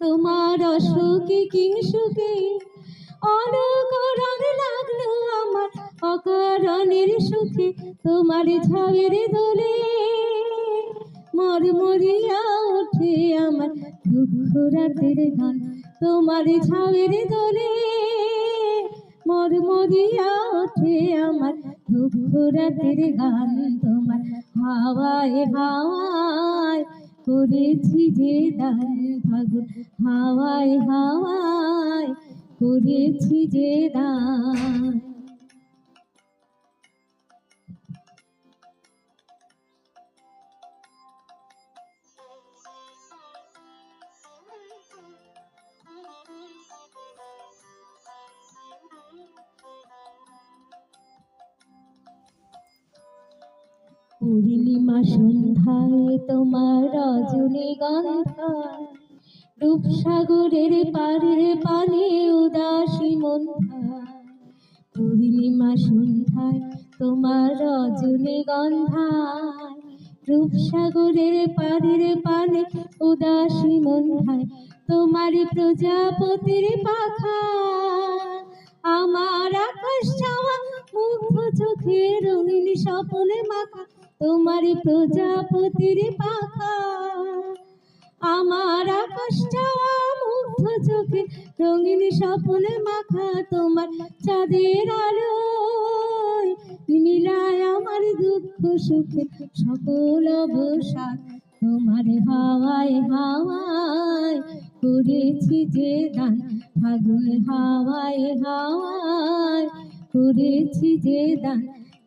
তোমার অসুখে কি সুখে? অনকরণ লাগল আমার অকরণের সুখে, তোমার ঝাগের দোলে মরমরিয়া ওঠে আমার দুঃখ রাতের গান, তোমার ঝাগের দোলে মরমরিয়া ওঠে আমার দুঃখ রাতের গান, তোমার হাওয়ায় হাওয়ায় করেছি যে দায় ফাগুন হাওয়ায় হাওয়ায় করেছি যে দান পূর্ণিমা সন্ধ্যায় তোমার রজনীগন্ধা রূপসাগরের পারে পানে উদাসী মন্থা। পূর্ণিমা সন্ধ্যায় তোমার রজনীগন্ধায় রূপসাগরের পারের পানে উদাসী মন্ধায় তোমার প্রজাপতির পাখা। আমার আকাশ চাওয়া মুগ্ধ চোখে রঙিন স্বপনে মাখা। তোমার প্রজাপতির পাখা। আমার আকাশ চাওয়া মুগ্ধ চোখে রঙিন স্বপনে মাখা তোমার চাঁদের আলো মিলায় আমার দুঃখ সুখে সকল অবসাদ তোমার হাওয়ায় হাওয়ায়। করেছি যে দান ফাগুন হাওয়ায় হাওয়ায়। করেছি যে দান